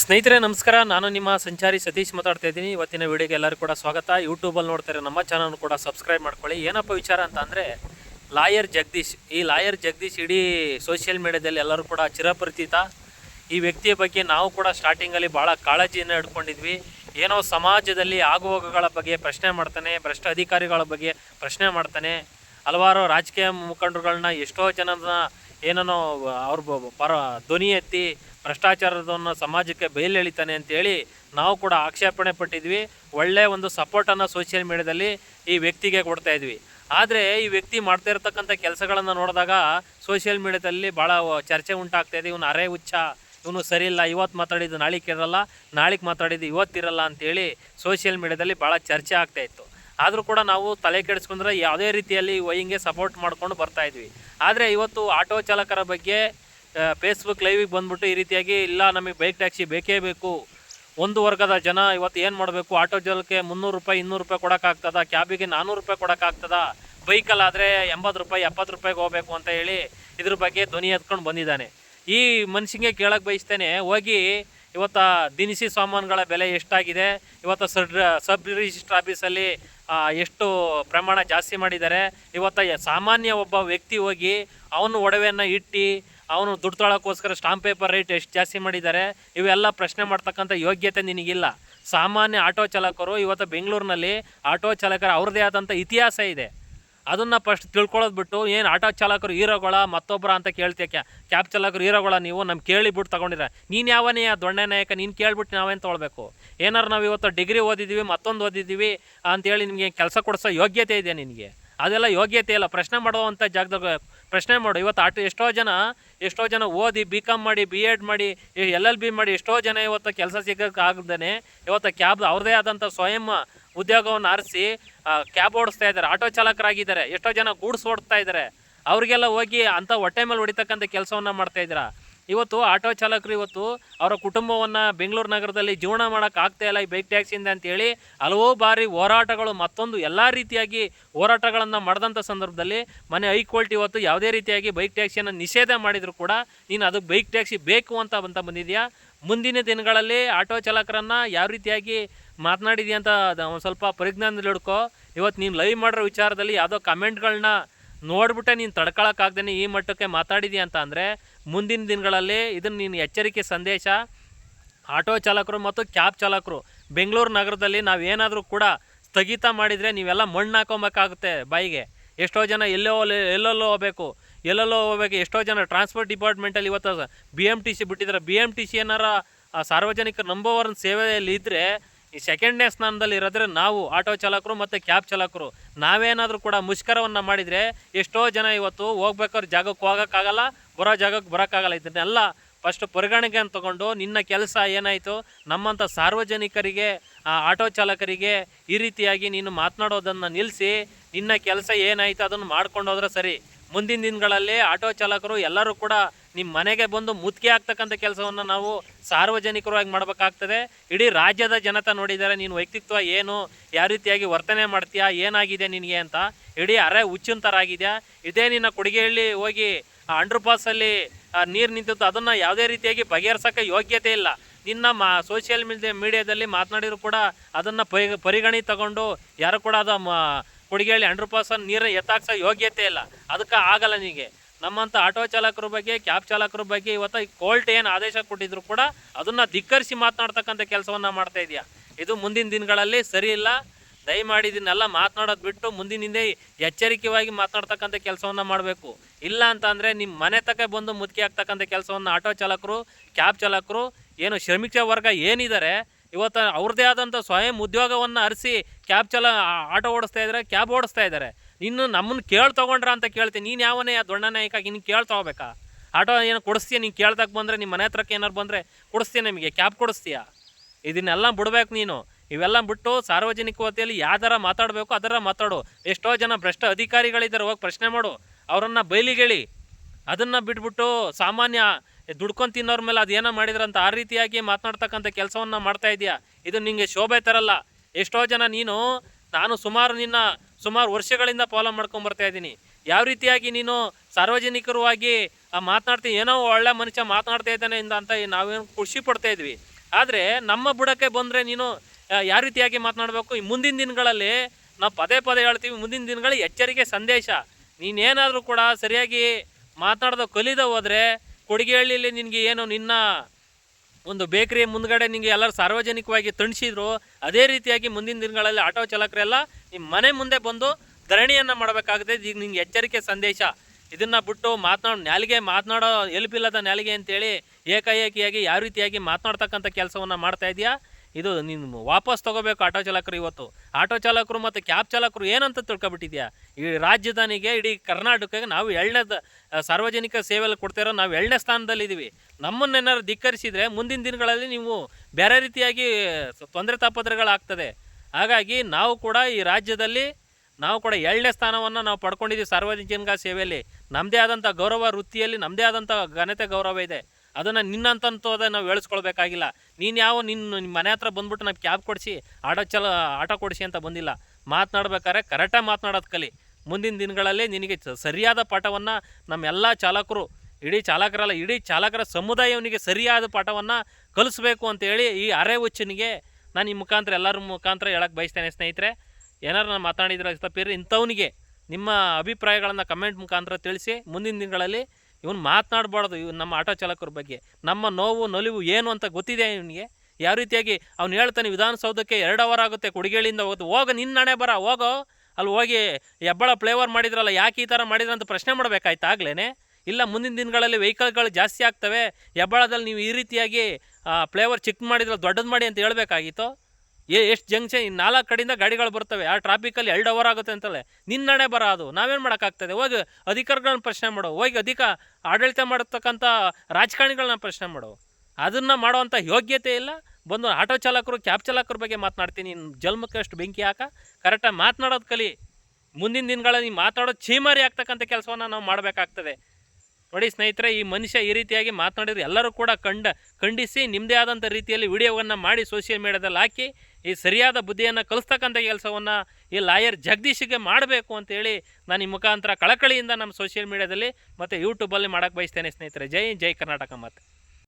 ಸ್ನೇಹಿತರೆ, ನಮಸ್ಕಾರ. ನಾನು ನಿಮ್ಮ ಸಂಚಾರಿ ಸತೀಶ್ ಮಾತಾಡ್ತಾ ಇದ್ದೀನಿ. ಇವತ್ತಿನ ವಿಡಿಯೋಗೆ ಎಲ್ಲರೂ ಕೂಡ ಸ್ವಾಗತ. ಯೂಟ್ಯೂಬಲ್ಲಿ ನೋಡ್ತಾರೆ ನಮ್ಮ ಚಾನಲ್ ಕೂಡ ಸಬ್ಸ್ಕ್ರೈಬ್ ಮಾಡ್ಕೊಳ್ಳಿ. ಏನಪ್ಪ ವಿಚಾರ ಅಂತ ಅಂದರೆ, ಲಾಯರ್ ಜಗದೀಶ್, ಈ ಲಾಯರ್ ಜಗದೀಶ್ ಇಡೀ ಸೋಷಿಯಲ್ ಮೀಡಿಯಾದಲ್ಲಿ ಎಲ್ಲರೂ ಕೂಡ ಚಿರಪರಿಚಿತ. ಈ ವ್ಯಕ್ತಿಯ ಬಗ್ಗೆ ನಾವು ಕೂಡ ಸ್ಟಾರ್ಟಿಂಗಲ್ಲಿ ಭಾಳ ಕಾಳಜಿಯನ್ನು ಇಟ್ಕೊಂಡಿದ್ವಿ ಏನೋ ಸಮಾಜದಲ್ಲಿ ಆಗುಹೋಗುಗಳ ಬಗ್ಗೆ ಪ್ರಶ್ನೆ ಮಾಡ್ತಾನೆ, ಭ್ರಷ್ಟ ಅಧಿಕಾರಿಗಳ ಬಗ್ಗೆ ಪ್ರಶ್ನೆ ಮಾಡ್ತಾನೆ. ಹಲವಾರು ರಾಜಕೀಯ ಮುಖಂಡರುಗಳನ್ನ ಎಷ್ಟೋ ಜನನ ಏನೋ ಅವ್ರ ಪರ, ಧ್ವನಿ ಎತ್ತಿ ಭ್ರಷ್ಟಾಚಾರದವನ್ನು ಸಮಾಜಕ್ಕೆ ಬಯಲೆಳಿತಾನೆ ಅಂತೇಳಿ ನಾವು ಕೂಡ ಆಕ್ಷೇಪಣೆ ಪಟ್ಟಿದ್ವಿ. ಒಳ್ಳೆ ಒಂದು ಸಪೋರ್ಟನ್ನು ಸೋಷಿಯಲ್ ಮೀಡಿಯಾದಲ್ಲಿ ಈ ವ್ಯಕ್ತಿಗೆ ಕೊಡ್ತಾ ಇದ್ವಿ. ಆದರೆ ಈ ವ್ಯಕ್ತಿ ಮಾಡ್ತಾ ಇರತಕ್ಕಂಥ ಕೆಲಸಗಳನ್ನು ನೋಡಿದಾಗ ಸೋಷಿಯಲ್ ಮೀಡಿಯಾದಲ್ಲಿ ಭಾಳ ಚರ್ಚೆ ಉಂಟಾಗ್ತಾ ಇದೆ. ಇವನು ಅರೆ ಹುಚ್ಚ, ಇವನು ಸರಿ ಇಲ್ಲ ಇವತ್ತು ಮಾತಾಡಿದ್ದು ನಾಳೆಗೆ ಇರಲ್ಲ ನಾಳೆಗೆ ಮಾತಾಡಿದ್ದು ಇವತ್ತಿರಲ್ಲ ಅಂತೇಳಿ ಸೋಷಿಯಲ್ ಮೀಡಿಯಾದಲ್ಲಿ ಭಾಳ ಚರ್ಚೆ ಆಗ್ತಾ ಇತ್ತು. ಆದರೂ ಕೂಡ ನಾವು ತಲೆ ಕೆಡಿಸ್ಕೊಂಡ್ರೆ ಯಾವುದೇ ರೀತಿಯಲ್ಲಿ ವೈಯಿಂಗೆ ಸಪೋರ್ಟ್ ಮಾಡ್ಕೊಂಡು ಬರ್ತಾ ಇದ್ವಿ. ಆದರೆ ಇವತ್ತು ಆಟೋ ಚಾಲಕರ ಬಗ್ಗೆ ಫೇಸ್ಬುಕ್ ಲೈವಿಗೆ ಬಂದ್ಬಿಟ್ಟು ಈ ರೀತಿಯಾಗಿ ಇಲ್ಲ, ನಮಗೆ ಬೈಕ್ ಟ್ಯಾಕ್ಸಿ ಬೇಕೇ ಬೇಕು. ಒಂದು ವರ್ಗದ ಜನ ಇವತ್ತು ಏನು ಮಾಡಬೇಕು? ಆಟೋ ಜಲಕ್ಕೆ ಮುನ್ನೂರು ರೂಪಾಯಿ, ಇನ್ನೂರು ರೂಪಾಯಿ ಕೊಡೋಕ್ಕಾಗ್ತದ? ಕ್ಯಾಬಿಗೆ ನಾನ್ನೂರು ರೂಪಾಯಿ ಕೊಡೋಕ್ಕಾಗ್ತದ? ಬೈಕಲ್ಲಾದರೆ ಎಂಬತ್ತು ರೂಪಾಯಿ, ಎಪ್ಪತ್ತು ರೂಪಾಯಿಗೆ ಹೋಗಬೇಕು ಅಂತ ಹೇಳಿ ಇದ್ರ ಬಗ್ಗೆ ಧ್ವನಿ ಎತ್ಕೊಂಡು ಬಂದಿದ್ದಾನೆ. ಈ ಮನುಷ್ಯಂಗೆ ಕೇಳಕ್ಕೆ ಬಯಸ್ತೇನೆ, ಹೋಗಿ ಇವತ್ತು ದಿನಸಿ ಸಾಮಾನುಗಳ ಬೆಲೆ ಎಷ್ಟಾಗಿದೆ? ಇವತ್ತು ಸಬ್ ಸಬ್ ರಿಜಿಸ್ಟರ್ ಆಫೀಸಲ್ಲಿ ಎಷ್ಟು ಪ್ರಮಾಣ ಜಾಸ್ತಿ ಮಾಡಿದ್ದಾರೆ? ಇವತ್ತು ಸಾಮಾನ್ಯ ಒಬ್ಬ ವ್ಯಕ್ತಿ ಹೋಗಿ ಅವನು ಒಡವೆಯನ್ನು ಇಟ್ಟು ಅವನು ದುಡ್ಡು ತೊಳೋಕ್ಕೋಸ್ಕರ ಸ್ಟಾಂಪ್ ಪೇಪರ್ ರೇಟ್ ಎಷ್ಟು ಜಾಸ್ತಿ ಮಾಡಿದ್ದಾರೆ, ಇವೆಲ್ಲ ಪ್ರಶ್ನೆ ಮಾಡ್ತಕ್ಕಂಥ ಯೋಗ್ಯತೆ ನಿನಗಿಲ್ಲ. ಸಾಮಾನ್ಯ ಆಟೋ ಚಾಲಕರು ಇವತ್ತು ಬೆಂಗಳೂರಿನಲ್ಲಿ ಆಟೋ ಚಾಲಕರ ಅವ್ರದ್ದೇ ಆದಂಥ ಇತಿಹಾಸ ಇದೆ. ಅದನ್ನು ಫಸ್ಟ್ ತಿಳ್ಕೊಳ್ಳೋದು ಬಿಟ್ಟು, ಏನು ಆಟೋ ಚಾಲಕರು ಹೀರೋಗಳ ಮತ್ತೊಬ್ಬರ ಅಂತ ಕೇಳ್ತೀಯ? ಕ್ಯಾ, ಕ್ಯಾಬ್ ಚಾಲಕರು ಹೀರೋಗಳ ನೀವು ನಮ್ಮ ಕೇಳಿಬಿಟ್ಟು ತಗೊಂಡಿರ. ನೀನು ಯಾವನೇ ದೊಣ್ಣೆ ನಾಯಕ, ನೀನು ಕೇಳಿಬಿಟ್ಟು ನಾವೇನು ತೊಗೊಳ್ಬೇಕು? ಏನಾರು ನಾವು ಇವತ್ತು ಡಿಗ್ರಿ ಓದಿದ್ದೀವಿ, ಮತ್ತೊಂದು ಓದಿದ್ದೀವಿ ಅಂತೇಳಿ ನಿಮಗೆ ಕೆಲಸ ಕೊಡಿಸೋ ಯೋಗ್ಯತೆ ಇದೆ ನಿನಗೆ? ಅದೆಲ್ಲ ಯೋಗ್ಯತೆ ಇಲ್ಲ. ಪ್ರಶ್ನೆ ಮಾಡುವಂಥ ಜಾಗದಾಗ ಪ್ರಶ್ನೆ ಮಾಡು. ಇವತ್ತು ಆಟ ಎಷ್ಟೋ ಜನ ಎಷ್ಟೋ ಜನ ಓದಿ ಬಿ ಕಾಮ್ ಮಾಡಿ ಬಿ ಎಡ್ ಮಾಡಿ ಎಲ್ ಎಲ್ ಬಿ ಮಾಡಿ ಎಷ್ಟೋ ಜನ ಇವತ್ತು ಕೆಲಸ ಸಿಗೋಕ್ಕೆ ಆಗದೇ ಇವತ್ತು ಕ್ಯಾಬ್ ಅವ್ರದೇ ಆದಂಥ ಸ್ವಯಂ ಉದ್ಯೋಗವನ್ನು ಆರಿಸಿ ಕ್ಯಾಬ್ ಓಡಿಸ್ತಾ ಇದ್ದಾರೆ, ಆಟೋ ಚಾಲಕರಾಗಿದ್ದಾರೆ, ಎಷ್ಟೋ ಜನ ಗೂಡ್ಸ್ ಓಡಿಸ್ತಾ ಇದ್ದಾರೆ. ಅವ್ರಿಗೆಲ್ಲ ಹೋಗಿ ಅಂಥ ಹೊಟ್ಟೆ ಮೇಲೆ ಹೊಡಿತಕ್ಕಂಥ ಕೆಲಸವನ್ನು ಮಾಡ್ತಾ ಇದ್ದೀರಾ? ಇವತ್ತು ಆಟೋ ಚಾಲಕರು ಇವತ್ತು ಅವರ ಕುಟುಂಬವನ್ನು ಬೆಂಗಳೂರು ನಗರದಲ್ಲಿ ಜೀವನ ಮಾಡೋಕೆ ಆಗ್ತಾ ಇಲ್ಲ ಈ ಬೈಕ್ ಟ್ಯಾಕ್ಸಿಯಿಂದ ಅಂತೇಳಿ ಹಲವು ಬಾರಿ ಹೋರಾಟಗಳು, ಮತ್ತೊಂದು ಎಲ್ಲ ರೀತಿಯಾಗಿ ಹೋರಾಟಗಳನ್ನು ಮಾಡಿದಂಥ ಸಂದರ್ಭದಲ್ಲಿ ಮನೆ ಹೈಕೋರ್ಟ್ ಇವತ್ತು ಯಾವುದೇ ರೀತಿಯಾಗಿ ಬೈಕ್ ಟ್ಯಾಕ್ಸಿಯನ್ನು ನಿಷೇಧ ಮಾಡಿದರೂ ಕೂಡ ನೀನು ಅದು ಬೈಕ್ ಟ್ಯಾಕ್ಸಿ ಬೇಕು ಅಂತ ಅಂತ ಬಂದಿದೆಯಾ? ಮುಂದಿನ ದಿನಗಳಲ್ಲಿ ಆಟೋ ಚಾಲಕರನ್ನು ಯಾವ ರೀತಿಯಾಗಿ ಮಾತನಾಡಿದೆಯಾ ಅಂತ ಒಂದು ಸ್ವಲ್ಪ ಪರಿಜ್ಞಾನದಲ್ಲಿ ಹಿಡ್ಕೋ. ಇವತ್ತು ನೀನು ಲೈವ್ ಮಾಡಿರೋ ವಿಚಾರದಲ್ಲಿ ಯಾವುದೋ ಕಮೆಂಟ್ಗಳನ್ನ ನೋಡ್ಬಿಟ್ಟೆ, ನೀನು ತಡ್ಕೊಳಕ್ಕಾಗ್ದೇ ಈ ಮಟ್ಟಕ್ಕೆ ಮಾತಾಡಿದೀಯ ಅಂತ ಅಂದರೆ, ಮುಂದಿನ ದಿನಗಳಲ್ಲಿ ಇದನ್ನು ನೀನು ಎಚ್ಚರಿಕೆ ಸಂದೇಶ, ಆಟೋ ಚಾಲಕರು ಮತ್ತು ಕ್ಯಾಬ್ ಚಾಲಕರು, ಬೆಂಗಳೂರು ನಗರದಲ್ಲಿ ನಾವೇನಾದರೂ ಕೂಡ ಸ್ಥಗಿತ ಮಾಡಿದರೆ ನೀವೆಲ್ಲ ಮಣ್ಣು ಹಾಕೊಬೇಕಾಗುತ್ತೆ ಬಾಯಿಗೆ. ಎಷ್ಟೋ ಜನ ಎಲ್ಲೋ ಎಲ್ಲೆಲ್ಲೋ ಹೋಗ್ಬೇಕು ಎಲ್ಲೆಲ್ಲೋ ಹೋಗ್ಬೇಕು, ಎಷ್ಟೋ ಜನ ಟ್ರಾನ್ಸ್ಪೋರ್ಟ್ ಡಿಪಾರ್ಟ್ಮೆಂಟಲ್ಲಿ ಇವತ್ತು ಬಿ ಎಂ ಟಿ ಸಿ ಬಿಟ್ಟಿದ್ದಾರೆ. ಬಿ ಎಂ ಟಿ ಸಿ ಏನಾರ ಸಾರ್ವಜನಿಕರು ನಂಬರ್ ಸೇವೆಯಲ್ಲಿ ಇದ್ದರೆ ಈ ಸೆಕೆಂಡ್ನೇ ಸ್ಥಾನದಲ್ಲಿ ಇರೋದ್ರೆ ನಾವು ಆಟೋ ಚಾಲಕರು ಮತ್ತು ಕ್ಯಾಬ್ ಚಾಲಕರು, ನಾವೇನಾದರೂ ಕೂಡ ಮುಷ್ಕರವನ್ನು ಮಾಡಿದರೆ ಎಷ್ಟೋ ಜನ ಇವತ್ತು ಹೋಗ್ಬೇಕಾದ್ರೆ ಜಾಗಕ್ಕೆ ಹೋಗೋಕ್ಕಾಗಲ್ಲ, ಬರೋ ಜಾಗಕ್ಕೆ ಬರೋಕ್ಕಾಗಲ್ಲ. ಇದನ್ನೆಲ್ಲ ಫಸ್ಟ್ ಅಂತ ತಗೊಂಡು ನಿನ್ನ ಕೆಲಸ ಏನಾಯಿತು, ನಮ್ಮಂಥ ಸಾರ್ವಜನಿಕರಿಗೆ ಆಟೋ ಚಾಲಕರಿಗೆ ಈ ರೀತಿಯಾಗಿ ನೀನು ಮಾತನಾಡೋದನ್ನು ನಿಲ್ಲಿಸಿ ನಿನ್ನ ಕೆಲಸ ಏನಾಯಿತು ಅದನ್ನು ಮಾಡ್ಕೊಂಡು ಸರಿ. ಮುಂದಿನ ದಿನಗಳಲ್ಲಿ ಆಟೋ ಚಾಲಕರು ಎಲ್ಲರೂ ಕೂಡ ನಿಮ್ಮ ಮನೆಗೆ ಬಂದು ಮುತ್ತಿಗೆ ಆಗ್ತಕ್ಕಂಥ ಕೆಲಸವನ್ನು ನಾವು ಸಾರ್ವಜನಿಕರವಾಗಿ ಮಾಡಬೇಕಾಗ್ತದೆ. ಇಡೀ ರಾಜ್ಯದ ಜನತೆ ನೋಡಿದ್ದಾರೆ ನೀನು ವ್ಯಕ್ತಿತ್ವ ಏನು, ಯಾವ ರೀತಿಯಾಗಿ ವರ್ತನೆ ಮಾಡ್ತೀಯಾ, ಏನಾಗಿದೆ ನಿನಗೆ ಅಂತ ಇಡೀ ಅರೆ ಥರ ಆಗಿದೆಯಾ ಇದೇ ನಿನ್ನ ಕೊಡುಗೆಯಲ್ಲಿ ಹೋಗಿ ಅಂಡರ್ ಪಾಸಲ್ಲಿ ನೀರು ನಿಂತಿತ್ತು, ಅದನ್ನು ಯಾವುದೇ ರೀತಿಯಾಗಿ ಬಗೆಹರಿಸೋಕ್ಕೆ ಯೋಗ್ಯತೆ ಇಲ್ಲ. ನಿನ್ನ ಮಾ ಸೋಷಿಯಲ್ ಮೀಡಿಯಾ ಮೀಡಿಯಾದಲ್ಲಿ ಮಾತನಾಡಿದ್ರು ಕೂಡ ಅದನ್ನು ಪರಿ, ಪರಿಗಣಿ ತಗೊಂಡು ಯಾರು ಕೂಡ ಅದು ಮ ಕೊಡುಗೆಯಲ್ಲಿ ಅಂಡರ್ ಪಾಸನ್ನು ನೀರು ಎತ್ತಾಕ್ಸೋ ಯೋಗ್ಯತೆ ಇಲ್ಲ. ಅದಕ್ಕೆ ಆಗಲ್ಲ ನಿನಗೆ. ನಮ್ಮಂಥ ಆಟೋ ಚಾಲಕರ ಬಗ್ಗೆ, ಕ್ಯಾಬ್ ಚಾಲಕರ ಬಗ್ಗೆ ಇವತ್ತು ಕೋರ್ಟ್ ಏನು ಆದೇಶ ಕೊಟ್ಟಿದ್ರು ಕೂಡ ಅದನ್ನು ಧಿಕ್ಕರಿಸಿ ಮಾತನಾಡ್ತಕ್ಕಂಥ ಕೆಲಸವನ್ನು ಮಾಡ್ತಾ ಇದೆಯಾ. ಇದು ಮುಂದಿನ ದಿನಗಳಲ್ಲಿ ಸರಿ ಇಲ್ಲ. ದಯಮಾಡಿ ಇದನ್ನೆಲ್ಲ ಮಾತನಾಡೋದು ಬಿಟ್ಟು ಮುಂದಿನಿಂದ ಎಚ್ಚರಿಕೆಯಾಗಿ ಮಾತನಾಡ್ತಕ್ಕಂಥ ಕೆಲಸವನ್ನು ಮಾಡಬೇಕು. ಇಲ್ಲ ಅಂತ ನಿಮ್ಮ ಮನೆ ತಕ ಬಂದು ಮುದುಕಿ ಆಗ್ತಕ್ಕಂಥ ಕೆಲಸವನ್ನು ಆಟೋ ಚಾಲಕರು, ಕ್ಯಾಬ್ ಚಾಲಕರು, ಏನು ಶ್ರಮಿಕ ವರ್ಗ ಏನಿದ್ದಾರೆ ಇವತ್ತು ಅವ್ರದ್ದೇ ಆದಂಥ ಸ್ವಯಂ ಉದ್ಯೋಗವನ್ನು ಅರಿಸಿ ಕ್ಯಾಬ್ ಚಾಲ ಆಟೋ ಓಡಿಸ್ತಾ ಇದ್ದಾರೆ ಕ್ಯಾಬ್ ಓಡಿಸ್ತಾ ಇದ್ದಾರೆ ಇನ್ನು ನಮ್ಮನ್ನು ಕೇಳಿ ತೊಗೊಂಡ್ರ ಅಂತ ಕೇಳ್ತೀನಿ. ನೀನು ಯಾವನೇ ಆ ದೊಡ್ಡ ನಾಯಕಾಗಿ ನೀನು ಕೇಳಿ ತೊಗೋಬೇಕಾ? ಆಟೋ ಏನು ಕೊಡಿಸ್ತೀಯ? ನೀನು ಕೇಳ್ದಾಗ ಬಂದರೆ ನಿಮ್ಮ ಮನೆ ಹತ್ರಕ್ಕೆ ಏನಾರು ಬಂದರೆ ಕೊಡಿಸ್ತೀಯ ನಿಮಗೆ? ಕ್ಯಾಬ್ ಕೊಡಿಸ್ತೀಯಾ? ಇದನ್ನೆಲ್ಲ ಬಿಡ್ಬೇಕು ನೀನು. ಇವೆಲ್ಲ ಬಿಟ್ಟು ಸಾರ್ವಜನಿಕ ವತಿಯಲ್ಲಿ ಯಾವ್ದಾರ ಮಾತಾಡಬೇಕು ಅದರ ಮಾತಾಡು. ಎಷ್ಟೋ ಜನ ಭ್ರಷ್ಟ ಅಧಿಕಾರಿಗಳಿದ್ದಾರೆ ಹೋಗಿ ಪ್ರಶ್ನೆ ಮಾಡು. ಅವರನ್ನು ಬೈಲಿಗೇಳಿ. ಅದನ್ನು ಬಿಟ್ಬಿಟ್ಟು ಸಾಮಾನ್ಯ ದುಡ್ಕೊಂಡು ತಿನ್ನೋರ ಮೇಲೆ ಅದೇನೋ ಮಾಡಿದ್ರಂತ ಆ ರೀತಿಯಾಗಿ ಮಾತನಾಡ್ತಕ್ಕಂಥ ಕೆಲಸವನ್ನು ಮಾಡ್ತಾ ಇದೆಯಾ? ಇದು ನಿಮಗೆ ಶೋಭೆ ತರಲ್ಲ. ಎಷ್ಟೋ ಜನ ನೀನು, ನಾನು ಸುಮಾರು ನಿನ್ನ ಸುಮಾರು ವರ್ಷಗಳಿಂದ ಫಾಲೋ ಮಾಡ್ಕೊಂಬರ್ತಾ ಇದ್ದೀನಿ. ಯಾವ ರೀತಿಯಾಗಿ ನೀನು ಸಾರ್ವಜನಿಕರವಾಗಿ ಮಾತನಾಡ್ತೀನಿ ಏನೋ ಒಳ್ಳೆ ಮನುಷ್ಯ ಮಾತನಾಡ್ತಾ ಇದ್ದಾನೆ ಇಂದ ಅಂತ ನಾವೇನು ಖುಷಿ ಪಡ್ತಾ ಇದ್ವಿ. ಆದರೆ ನಮ್ಮ ಬುಡಕ್ಕೆ ಬಂದರೆ ನೀನು ಯಾವ ರೀತಿಯಾಗಿ ಮಾತನಾಡಬೇಕು? ಈ ಮುಂದಿನ ದಿನಗಳಲ್ಲಿ ನಾವು ಪದೇ ಪದೇ ಹೇಳ್ತೀವಿ, ಮುಂದಿನ ದಿನಗಳಲ್ಲಿ ಎಚ್ಚರಿಕೆ ಸಂದೇಶ. ನೀನೇನಾದರೂ ಕೂಡ ಸರಿಯಾಗಿ ಮಾತನಾಡ್ದ ಕಲಿದ ಹೋದರೆ ಕೊಡಿಗೆಹಳ್ಳಿಲಿ ನಿನಗೆ ಏನು ನಿನ್ನ ಒಂದು ಬೇಕರಿ ಮುಂದ್ಗಡೆ ನಿಮಗೆ ಎಲ್ಲರೂ ಸಾರ್ವಜನಿಕವಾಗಿ ತಣಿಸಿದ್ರು, ಅದೇ ರೀತಿಯಾಗಿ ಮುಂದಿನ ದಿನಗಳಲ್ಲಿ ಆಟೋ ಚಾಲಕರೆಲ್ಲ ನಿಮ್ಮ ಮನೆ ಮುಂದೆ ಬಂದು ಧರಣಿಯನ್ನು ಮಾಡಬೇಕಾಗುತ್ತೆ. ಈಗ ನಿಮ್ಗೆ ಎಚ್ಚರಿಕೆ ಸಂದೇಶ. ಇದನ್ನು ಬಿಟ್ಟು ಮಾತನಾಡೋ ನಾಲಿಗೆ ಮಾತನಾಡೋ ಎಲ್ಪಿಲ್ಲದ ನಾಲಿಗೆ ಅಂತೇಳಿ ಏಕಾಏಕಿಯಾಗಿ ಯಾವ ರೀತಿಯಾಗಿ ಮಾತನಾಡ್ತಕ್ಕಂಥ ಕೆಲಸವನ್ನು ಮಾಡ್ತಾ ಇದೆಯಾ? ಇದು ನೀನು ವಾಪಸ್ ತಗೋಬೇಕು ಆಟೋ ಚಾಲಕರು ಇವತ್ತು. ಆಟೋ ಚಾಲಕರು ಮತ್ತು ಕ್ಯಾಬ್ ಚಾಲಕರು ಏನಂತ ತಿಳ್ಕೊಬಿಟ್ಟಿದ್ಯಾ? ಈ ರಾಜಧಾನಿಗೆ ಇಡೀ ಕರ್ನಾಟಕಕ್ಕೆ ನಾವು ಎಳ್ಳೆದ ಸಾರ್ವಜನಿಕ ಸೇವೆಯಲ್ಲಿ ಕೊಡ್ತಿರೋ ನಾವು ಎರಡನೇ ಸ್ಥಾನದಲ್ಲಿದ್ದೀವಿ. ನಮ್ಮನ್ನೇನಾದ್ರು ಧಿಕ್ಕರಿಸಿದರೆ ಮುಂದಿನ ದಿನಗಳಲ್ಲಿ ನೀವು ಬೇರೆ ರೀತಿಯಾಗಿ ತೊಂದರೆ ತಾಪತ್ರೆಗಳಾಗ್ತದೆ ಹಾಗಾಗಿ ನಾವು ಕೂಡ ಈ ರಾಜ್ಯದಲ್ಲಿ, ನಾವು ಕೂಡ ಎರಡನೇ ಸ್ಥಾನವನ್ನು ನಾವು ಪಡ್ಕೊಂಡಿದ್ದೀವಿ ಸಾರ್ವಜನಿಕ ಸೇವೆಯಲ್ಲಿ. ನಮ್ಮದೇ ಆದಂಥ ಗೌರವ ವೃತ್ತಿಯಲ್ಲಿ ನಮ್ಮದೇ ಆದಂಥ ಘನತೆ ಗೌರವ ಇದೆ. ಅದನ್ನು ನಿನ್ನಂತಂತೋದ ನಾವು ಹೇಳಿಸ್ಕೊಳ್ಬೇಕಾಗಿಲ್ಲ. ನೀನು ಯಾವ ನಿನ್ನ ನಿಮ್ಮ ಮನೆ ಹತ್ರ ಬಂದ್ಬಿಟ್ಟು ನಾವು ಕ್ಯಾಬ್ ಕೊಡಿಸಿ, ಆಟೋ ಚಲ, ಆಟೋ ಕೊಡಿಸಿ ಅಂತ ಬಂದಿಲ್ಲ. ಮಾತನಾಡ್ಬೇಕಾದ್ರೆ ಕರೆಕ್ಟಾಗಿ ಮಾತನಾಡೋದು ಕಲಿ. ಮುಂದಿನ ದಿನಗಳಲ್ಲಿ ನಿನಗೆ ಸರಿಯಾದ ಪಾಠವನ್ನು ನಮ್ಮೆಲ್ಲ ಚಾಲಕರು, ಇಡೀ ಚಾಲಕರಲ್ಲ, ಇಡೀ ಚಾಲಕರ ಸಮುದಾಯವನಿಗೆ ಸರಿಯಾದ ಪಾಠವನ್ನು ಕಲಿಸ್ಬೇಕು ಅಂತೇಳಿ ಈ ಅರೆ ಹುಚ್ಚನಿಗೆ ನಾನು ಈ ಮುಖಾಂತರ, ಎಲ್ಲರ ಮುಖಾಂತರ ಹೇಳಕ್ಕೆ ಬಯಸ್ತೇನೆ ಸ್ನೇಹಿತರೆ. ಏನಾರು ನಾನು ಮಾತಾಡಿದ್ರೆ ತಪ್ಪಿರಿ ಇಂಥವನಿಗೆ ನಿಮ್ಮ ಅಭಿಪ್ರಾಯಗಳನ್ನು ಕಮೆಂಟ್ ಮುಖಾಂತರ ತಿಳಿಸಿ, ಮುಂದಿನ ದಿನಗಳಲ್ಲಿ ಇವನು ಮಾತನಾಡಬಾರ್ದು, ಇವ್ನು ನಮ್ಮ ಆಟೋ ಚಾಲಕರ ಬಗ್ಗೆ. ನಮ್ಮ ನೋವು, ನಲಿವು ಏನು ಅಂತ ಗೊತ್ತಿದೆ ಇವನಿಗೆ? ಯಾವ ರೀತಿಯಾಗಿ ಅವ್ನು ಹೇಳ್ತಾನೆ, ವಿಧಾನಸೌಧಕ್ಕೆ ಎರಡು ಅವರ್ ಆಗುತ್ತೆ, ಕುಡಿಗೇಳಿಯಿಂದ ಹೋಗುತ್ತೆ. ಹೋಗ ನಿನ್ನ ಹಣೆ ಬರ, ಹೋಗೋ. ಅಲ್ಲಿ ಹೋಗಿ ಹೆಬ್ಬಳ ಫ್ಲೇವರ್ ಮಾಡಿದ್ರಲ್ಲ, ಯಾಕೆ ಈ ಥರ ಮಾಡಿದ್ರ ಅಂತ ಪ್ರಶ್ನೆ ಮಾಡಬೇಕಾಯ್ತು ಆಗ್ಲೇ ಇಲ್ಲ, ಮುಂದಿನ ದಿನಗಳಲ್ಲಿ ವೆಹಿಕಲ್ಗಳು ಜಾಸ್ತಿ ಆಗ್ತವೆ. ಹೆಬ್ಬಳದಲ್ಲಿ ನೀವು ಈ ರೀತಿಯಾಗಿ ಫ್ಲೇವರ್ ಚಿಕ್ಕ ಮಾಡಿದ್ರೆ ದೊಡ್ಡದು ಮಾಡಿ ಅಂತ ಹೇಳಬೇಕಾಗಿತ್ತು. ಏ, ಎಷ್ಟು ಜಂಕ್ಷನ್ ಇನ್ನು ನಾಲ್ಕು ಕಡೆಯಿಂದ ಗಾಡಿಗಳು ಬರ್ತವೆ. ಆ ಟ್ರಾಫಿಕಲ್ಲಿ ಎರಡು ಅವರ್ ಆಗುತ್ತೆ ಅಂತಲೇ. ನಿನ್ನಡೆ ಬರ ಅದು. ನಾವೇನು ಮಾಡೋಕ್ಕಾಗ್ತದೆ? ಹೋಗಿ ಅಧಿಕಾರಿಗಳನ್ನ ಪ್ರಶ್ನೆ ಮಾಡೋ. ಹೋಗಿ ಅಧಿಕ ಆಡಳಿತ ಮಾಡತಕ್ಕಂಥ ರಾಜಕಾರಣಿಗಳನ್ನ ಪ್ರಶ್ನೆ ಮಾಡೋ. ಅದನ್ನು ಮಾಡೋವಂಥ ಯೋಗ್ಯತೆ ಇಲ್ಲ. ಬಂದು ಆಟೋ ಚಾಲಕರು, ಕ್ಯಾಬ್ ಚಾಲಕರ ಬಗ್ಗೆ ಮಾತನಾಡ್ತೀನಿ. ನಿನ್ನ ಜನ್ಮಕ್ಕೆ ಅಷ್ಟು ಬೆಂಕಿ ಹಾಕ. ಕರೆಕ್ಟಾಗಿ ಮಾತನಾಡೋದು ಕಲಿ. ಮುಂದಿನ ದಿನಗಳಲ್ಲಿ ಮಾತಾಡೋದು ಚೀಮಾರಿ ಆಗ್ತಕ್ಕಂಥ ಕೆಲಸವನ್ನು ನಾವು ಮಾಡಬೇಕಾಗ್ತದೆ. ನೋಡಿ ಸ್ನೇಹಿತರೆ, ಈ ಮನುಷ್ಯ ಈ ರೀತಿಯಾಗಿ ಮಾತನಾಡಿದ್ರೆ ಎಲ್ಲರೂ ಕೂಡ ಕಂಡ, ಖಂಡಿಸಿ ನಿಮ್ಮದೇ ಆದಂಥ ರೀತಿಯಲ್ಲಿ ವಿಡಿಯೋವನ್ನು ಮಾಡಿ ಸೋಷಿಯಲ್ ಮೀಡಿಯಾದಲ್ಲಿ ಹಾಕಿ, ಈ ಸರಿಯಾದ ಬುದ್ಧಿಯನ್ನು ಕಲಿಸ್ತಕ್ಕಂಥ ಕೆಲಸವನ್ನು ಈ ಲಾಯರ್ ಜಗದೀಶಿಗೆ ಮಾಡಬೇಕು ಅಂತೇಳಿ ನಾನು ಈ ಮುಖಾಂತರ ಕಳಕಳಿಯಿಂದ ನಮ್ಮ ಸೋಷಿಯಲ್ ಮೀಡಿಯಾದಲ್ಲಿ ಮತ್ತು ಯೂಟ್ಯೂಬಲ್ಲಿ ಮಾಡೋಕ್ಕೆ ಬಯಸ್ತೇನೆ ಸ್ನೇಹಿತರೆ. ಜೈ ಜೈ ಕರ್ನಾಟಕ ಮತ್ತು